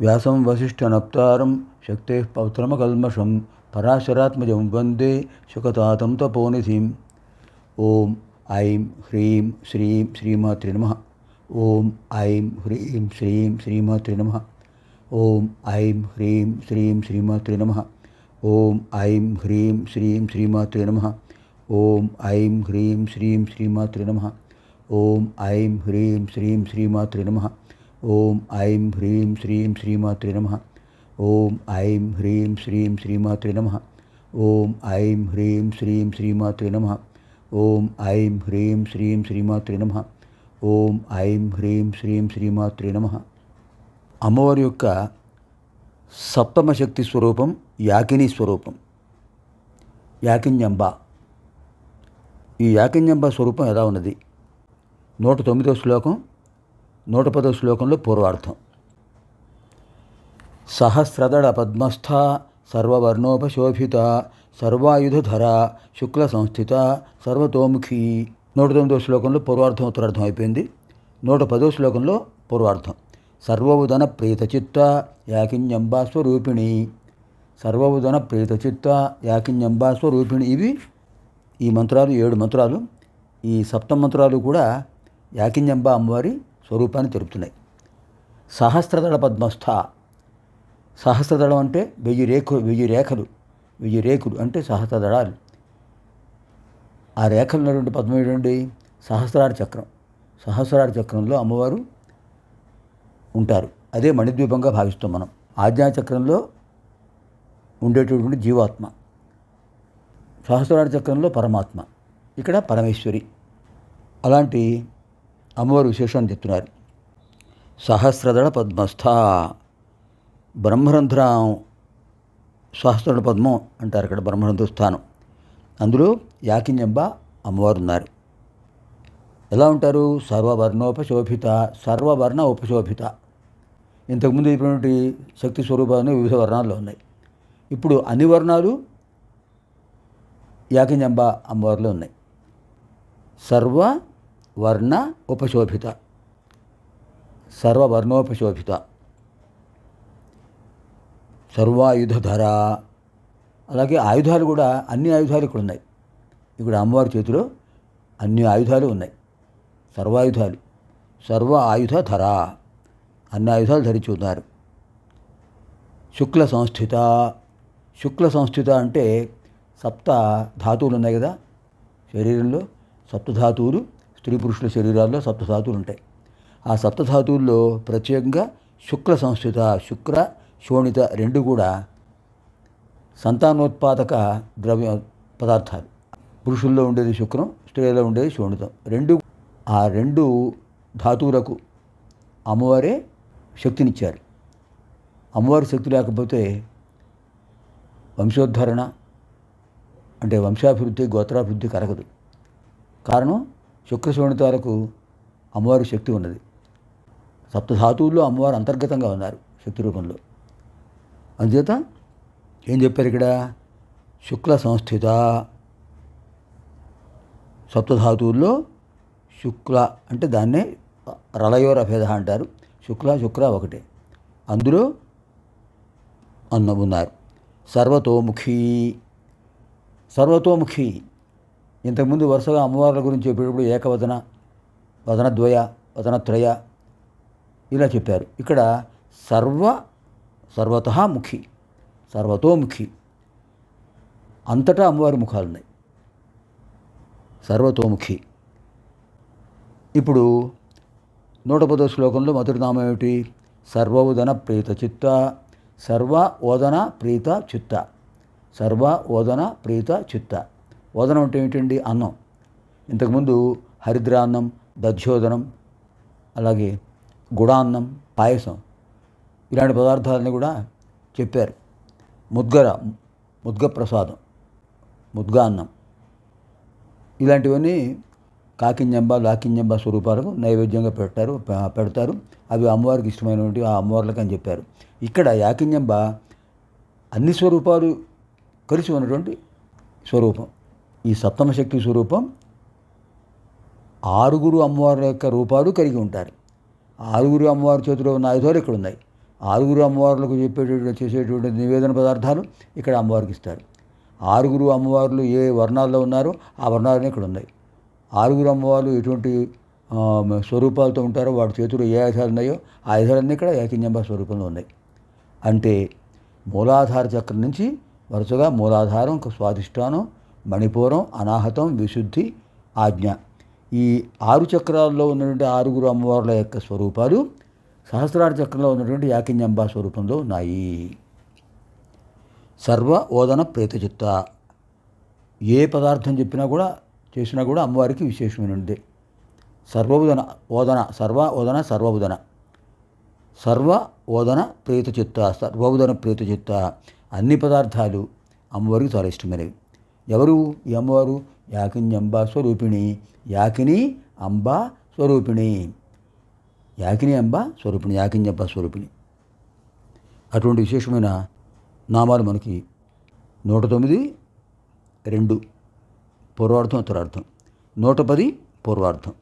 व्यासं वसिष्ठनप्तारं शक्तेः पौत्रमकल्मषं पराशरात्मजं वंदे शुकतातं तपोनिधिम्। ॐ ऐं ह्रीं श्रीं श्रीमातृ नमः। ॐ ऐं ह्रीं श्रीं श्रीमातृ नमः। ॐ ऐं ह्रीं श्रीं श्रीमातृ नमः। ॐ ऐं ह्रीं श्रीं श्रीमातृ नमः। ॐ ऐं ह्रीं श्रीं श्रीमातृ नमः। ॐ ऐं ह्रीं श्रीं श्रीमातृ नमः। ఓం ఐం హ్రీం శ్రీం శ్రీమాతృ నమ. ఓం ఐం హ్రీం శ్రీం శ్రీమాతృ నమ. ఓం ఐం హ్రీం శ్రీం శ్రీమాతృ నమ. ఓం ఐం హ్రీం శ్రీం శ్రీమాతృ నమ. ఓం ఐం హ్రీం శ్రీం శ్రీమాతృ నమ. అమ్మవారి యొక్క సప్తమ శక్తి స్వరూపం యాకిని స్వరూపం. యాకిన్యంబ. ఈ యాకిన్యంబ స్వరూపం ఎలా ఉన్నది? నూట తొమ్మిదో శ్లోకం నూట పదో శ్లోకంలో పూర్వార్థం. సహస్రదళ పద్మస్థ సర్వవర్ణోపశోభిత సర్వాయుధధర శుక్ల సంస్థిత సర్వతోముఖి. నూట తొమ్మిదో శ్లోకంలో పూర్వార్థం ఉత్తరార్థం అయిపోయింది. నూట పదో శ్లోకంలో పూర్వార్థం. సర్వవుదన ప్రీతచిత్త యాకిన్యంబా స్వరూపిణి. సర్వవుదన ప్రీతచిత్త యాకిన్యంబా స్వరూపిణి. ఇవి ఈ మంత్రాలు ఏడు మంత్రాలు. ఈ సప్త మంత్రాలు కూడా యాకిన్యంబ అమ్మవారి స్వరూపాన్ని తెలుపుతున్నాయి సహస్రదళ పద్మస్థ. సహస్రదళం అంటే వెయ్యి రేఖలు వెయ్యి రేఖలు. వెయ్యి రేకులు అంటే సహస్రదళాలు. ఆ రేఖలు ఉన్నటువంటి పద్మం ఏంటండి సహస్రార చక్రం. సహస్రార చక్రంలో అమ్మవారు ఉంటారు. అదే మణిద్వీపంగా భావిస్తాం మనం. ఆజ్ఞాచక్రంలో ఉండేటటువంటి జీవాత్మ. సహస్రార చక్రంలో పరమాత్మ. ఇక్కడ పరమేశ్వరి. అలాంటి అమ్మవారు విశేషాన్ని చెప్తున్నారు. సహస్రదళ పద్మస్థ బ్రహ్మరంధ్రం సహస్రదళ పద్మం అంటారు ఇక్కడ బ్రహ్మరంధ్ర స్థానం. అందులో యాకిన్యంబ అమ్మవారు ఉన్నారు. ఎలా ఉంటారు? సర్వవర్ణోపశోభిత సర్వవర్ణ ఉపశోభిత. ఇంతకుముందు చెప్పినటువంటి శక్తి స్వరూపాన్ని వివిధ వర్ణాల్లో ఉన్నాయి. ఇప్పుడు అన్ని వర్ణాలు యాకింజంబ అమ్మవారిలో ఉన్నాయి. సర్వ వర్ణ ఉపశోభిత సర్వవర్ణోపశోభిత సర్వాయుధధర అలాగే ఆయుధాలు కూడా అన్ని ఆయుధాలు ఇక్కడ ఉన్నాయి. ఇక్కడ అమ్మవారి చేతిలో అన్ని ఆయుధాలు ఉన్నాయి. సర్వాయుధాలు. సర్వ ఆయుధ ధర అన్ని ఆయుధాలు ధరించి ఉన్నారు. శుక్ల సంస్థిత శుక్ల సంస్థిత అంటే సప్త ధాతువులు ఉన్నాయి కదా. శరీరంలో సప్తధాతువులు స్త్రీ పురుషుల శరీరాల్లో సప్తధాతువులు ఉంటాయి. ఆ సప్తధాతువుల్లో ప్రత్యేకంగా శుక్ల సంస్థిత శుక్ర శోణిత రెండు కూడా సంతానోత్పాదక ద్రవ్య పదార్థాలు. పురుషుల్లో ఉండేది శుక్రం స్త్రీలో ఉండేది శోణితం. రెండు ఆ రెండు ధాతువులకు అమ్మవారే శక్తినిచ్చారు. అమ్మవారి శక్తి లేకపోతే వంశోద్ధరణ అంటే వంశాభివృద్ధి గోత్రాభివృద్ధి కరగదు. కారణం శుక్రశోణితాలకు అమ్మవారి శక్తి ఉన్నది. సప్తధాతువుల్లో అమ్మవారు అంతర్గతంగా ఉన్నారు శక్తి రూపంలో. అందుచేత ఏం చెప్పారు ఇక్కడ? శుక్ల సంస్థిత. సప్తధాతువుల్లో శుక్ల అంటే దాన్నే రలయోర భేద అంటారు. శుక్ల శుక్ర ఒకటే. అందులో అన్న ఉన్నారు సర్వతోముఖి. సర్వతోముఖి. ఇంతకుముందు వరుసగా అమ్మవార్ల గురించి చెప్పేటప్పుడు ఏకవదన వదనద్వయ వదనత్రయ ఇలా చెప్పారు. ఇక్కడ సర్వ సర్వత ముఖి సర్వతోముఖి అంతటా అమ్మవారి ముఖాలు ఉన్నాయి. సర్వతోముఖి ఇప్పుడు నూట పదో శ్లోకంలో మొదటి నామం ఏమిటి సర్వోదన ప్రీత చిత్త సర్వ ఓదన ప్రీత చిత్త సర్వ ఓదన ప్రీత చిత్త. ఓదనం అంటే ఏంటండి అన్నం. ఇంతకుముందు హరిద్రాన్నం దధ్యోదనం అలాగే గుడాన్నం పాయసం ఇలాంటి పదార్థాలని కూడా చెప్పారు. ముద్గర ముద్గ ప్రసాదం ముద్గ అన్నం ఇలాంటివన్నీ కాకింజంబ లాకింజంబ స్వరూపాలకు నైవేద్యంగా పెట్టారు పెడతారు. అవి అమ్మవారికి ఇష్టమైనటువంటి ఆ అమ్మవార్లకు అని చెప్పారు. ఇక్కడ యాకింజంబ అన్ని స్వరూపాలు కలిసి ఉన్నటువంటి స్వరూపం. ఈ సప్తమ శక్తి స్వరూపం ఆరుగురు అమ్మవారి యొక్క రూపాలు కలిగి ఉంటారు. ఆరుగురు అమ్మవారి చేతిలో ఉన్న ఆయుధాలు ఇక్కడ ఉన్నాయి ఆరుగురు అమ్మవార్లకు చెప్పేటటువంటి చేసేటువంటి నివేదన పదార్థాలు ఇక్కడ అమ్మవారికి ఇస్తారు. ఆరుగురు అమ్మవార్లు ఏ వర్ణాల్లో ఉన్నారో ఆ వర్ణాలనే ఇక్కడ ఉన్నాయి. ఆరుగురు అమ్మవార్లు ఎటువంటి స్వరూపాలతో ఉంటారో వాటి చేతిలో ఏ ఆయుధాలు ఉన్నాయో ఆ ఆయుధాలన్నీ ఇక్కడ ఏకింజంబ స్వరూపంలో ఉన్నాయి. అంటే మూలాధార చక్రం నుంచి వరుసగా మూలాధారం స్వాధిష్టానం మణిపూరం అనాహతం విశుద్ధి ఆజ్ఞ. ఈ ఆరు చక్రాల్లో ఉన్నటువంటి ఆరుగురు అమ్మవార్ల యొక్క స్వరూపాలు సహస్రార చక్రంలో ఉన్నటువంటి యాకింజంబా స్వరూపంలో ఉన్నాయి. సర్వ ఓదన ప్రేతచిత్త. ఏ పదార్థం చెప్పినా కూడా చేసినా కూడా అమ్మవారికి విశేషమైనది. సర్వబుధన ఓదన సర్వ ఓదన సర్వబుధన సర్వ ఓదన ప్రేతచిత్త సర్వబుధన ప్రేతచిత్త. అన్ని పదార్థాలు అమ్మవారికి చాలా ఇష్టమైనవి. ఎవరు? ఈ అమ్మవారు యాకిని అంబా స్వరూపిణి. యాకిని అంబా స్వరూపిణి. యాకిని అంబ స్వరూపిణి. యాకిని అంబా స్వరూపిణి. అటువంటి విశేషమైన నామాలు మనకి నూట తొమ్మిది రెండు పూర్వార్థం ఉత్తరార్థం నూట పది పూర్వార్థం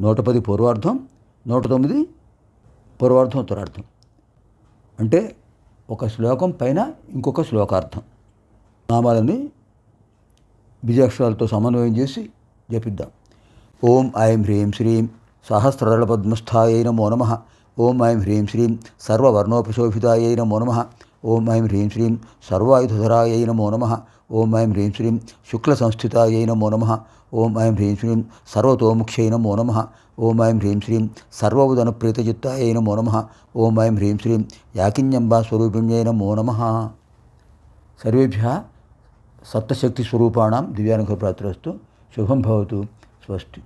నూట పది పూర్వార్థం నూట తొమ్మిది పూర్వార్థం ఉత్తరార్థం అంటే ఒక శ్లోకం పైన ఇంకొక శ్లోకార్థం. నామాలని బీజాక్షరాలతో సమన్వయం చేసి జపిద్దాం. ఓం ఐం హ్రీం శ్రీం సహస్రదళ పద్మస్థాయై నమో నమ. ఓం ఐం హ్రీం శ్రీం సర్వవర్ణోపశోభితాయై నమో నమ. ఓం ఐం హ్రీం శ్రీం సర్వాయుధధరాయై నమో నమ. ఓం ఐం హ్రీం శ్రీం శుక్ల సంస్థితాయై నమో నమ. ఓం ఐం హ్రీం శ్రీం సర్వతోముఖ్యై నమో నమ. ఓం ఐం హ్రీం శ్రీం సర్వోదన ప్రీతచిత్తాయై నమో నమ. ఓం ఐం హ్రీం శ్రీం యాకిన్యంబా స్వరూపిణ్యై నమో నమ. సర్వేభ్య సప్తశక్తి స్వరూపాణం దివ్యానుగ్రహ ప్రాప్తిరస్తు. శుభం భవతు. స్వస్తి.